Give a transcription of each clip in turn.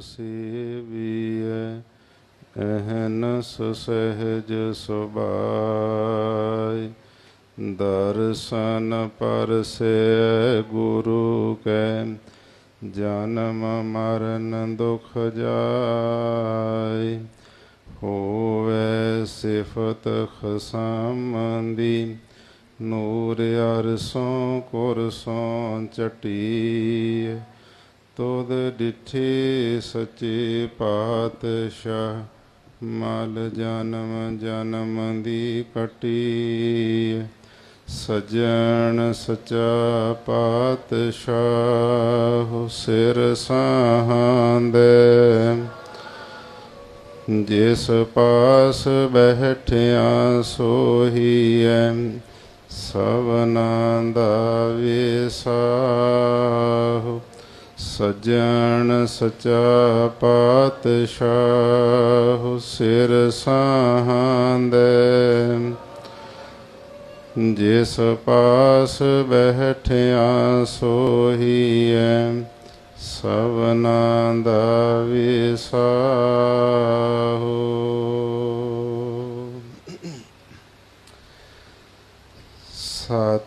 ਸੇਵੀਐ ਅਹਨਸ ਸਹਿਜ ਸੁਭਾਈ ਦਰਸ਼ਨ ਪਰਸੈ ਗੁਰੂ ਕੈ, ਜਨਮ ਮਰਨ ਦੁਖ ਜਾਏ ਹੋਵੇ ਸਿਫਤ ਖਸਮੰਦੀ ਨੂਰ ਅਰਸੋਂ ਕੁਰਸੋਂ ਚਟੀ ਤੋਦ ਡਿਠੇ ਸੱਚੇ ਪਾਤਸ਼ਾਹ, ਮਲ ਜਨਮ ਜਨਮ ਦੀ ਕਟੀ ਸਜਣ ਸਚਾ ਪਾਤਸ਼ਾਹ, ਸਿਰ ਸਾਹਾਂਦੇ। ਜਿਸ ਪਾਸ ਬਹਿਠਿਆ ਸੋਹੀਐ ਸਵਨਾ ਦਾ ਵਿਸਾਹੁ ਸਜਣ ਸਚਾ ਪਾਤਸ਼ਾਹ ਸਿਰ ਸਾਹਾਂਦੇ ਜਿਸ ਪਾਸ ਬਹਿਠਿਆ ਸੋਹੀਐ ਸਵਨਾ ਦਾ ਵਿਸਾਹੋ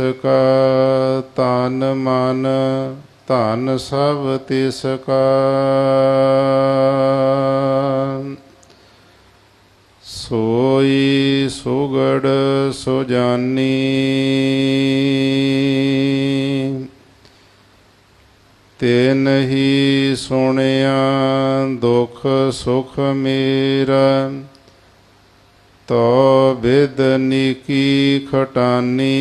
ਕਾ ਤਨ ਮਨ, ਧਨ ਸਭ ਤਿਸ ਕਾ। ਸੋਈ ਸੁਗੜ ਸੁਜਾਨੀ। ਤੇ ਨਹੀਂ ਸੁਣਿਆ ਦੁਖ ਸੁਖ ਮੇਰਾ। ਤੋ ਬਿਦਨੀ ਕੀ ਖਟਾਨੀ।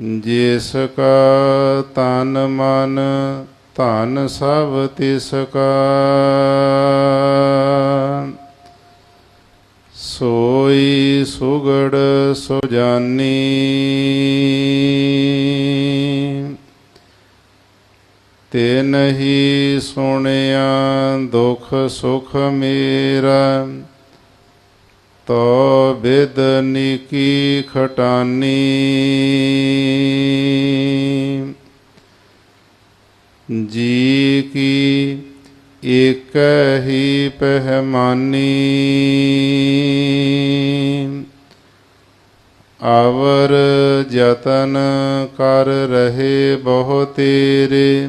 ਜਿਸ ਕਾ ਤਨ ਮਨ, ਧਨ ਸਭ ਤਿਸ ਕਾ। ਸੋਈ ਸੁਗੜ ਸੁਜਾਨੀ। ਤੇ ਨਹੀਂ ਸੁਣਿਆ ਦੁਖ ਸੁਖ ਮੇਰਾ। ਤੋ ਬਿਦਨੀ ਕੀ ਖਟਾਨੀ। ਜੀ ਕੀ ਇਕ ਹੀ ਪਹਿਮਾਨੀ। ਅਵਰ ਯਤਨ ਕਰ ਰਹੇ ਬਹੁ ਤੇਰੇ।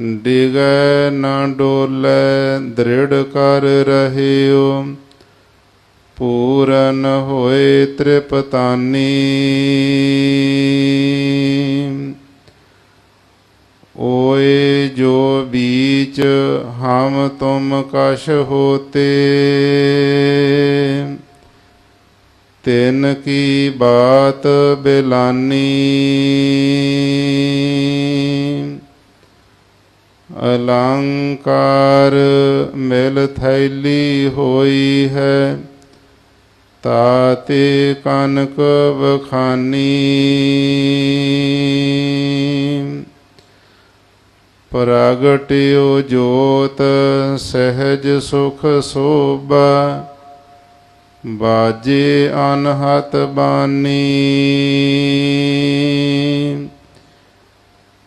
ਡਿਗੈ ਨਾ ਡੋਲੇ, ਦ੍ਰਿੜ ਕਰ ਰਹਿਓ। ਪੂਰਨ ਹੋਏ ਤ੍ਰਿਪਤਾਨੀ। ਓਏ ਜੋ ਬੀਚ ਹਮ ਤੁਮ ਕਸ਼ ਹੋਤੇ, ਤਿਨ ਕੀ ਬਾਤ ਬਿਲਾਨੀ। ਅਲੰਕਾਰ ਮਿਲ ਥੈਲੀ ਹੋਈ ਹੈ, ਤਾਤੇ ਕਨਕ ਬਖਾਨੀ ਪ੍ਰਗਟਿਓ ਜੋਤ ਸਹਿਜ ਸੁਖ ਸੋਭਾ, ਬਾਜੇ ਅਨਹਤ ਬਾਨੀ।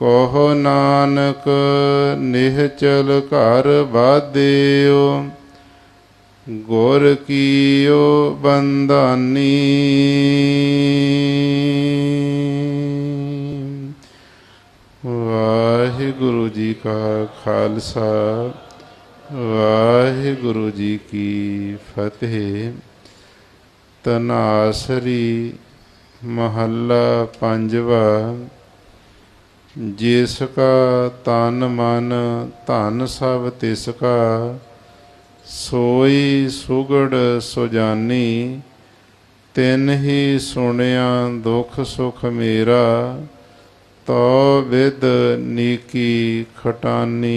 ਕਹੋ ਨਾਨਕ ਨਿਹਚਲ ਘਰ ਬਾਦਿਓ ਗੁਰ ਕੀਓ ਬੰਦਾਨੀ ਵਾਹਿਗੁਰੂ ਜੀ ਕਾ ਖਾਲਸਾ, ਵਾਹਿਗੁਰੂ ਜੀ ਕੀ ਫਤਿਹ। ਤਨਾਸਰੀ ਮਹੱਲਾ ਪੰਜਵਾ। ਜਿਸ ਕਾ ਤਨ ਮਨ ਧਨ ਸਭ ਤਿਸ ਕਾ, ਸੋਈ ਸੁਗੜ ਸੁਜਾਨੀ, ਤਿਨ ਹੀ ਸੁਣਿਆ ਦੁਖ ਸੁਖ ਮੇਰਾ ਤੋ ਵਿਦ ਨੀਕੀ ਖਟਾਨੀ।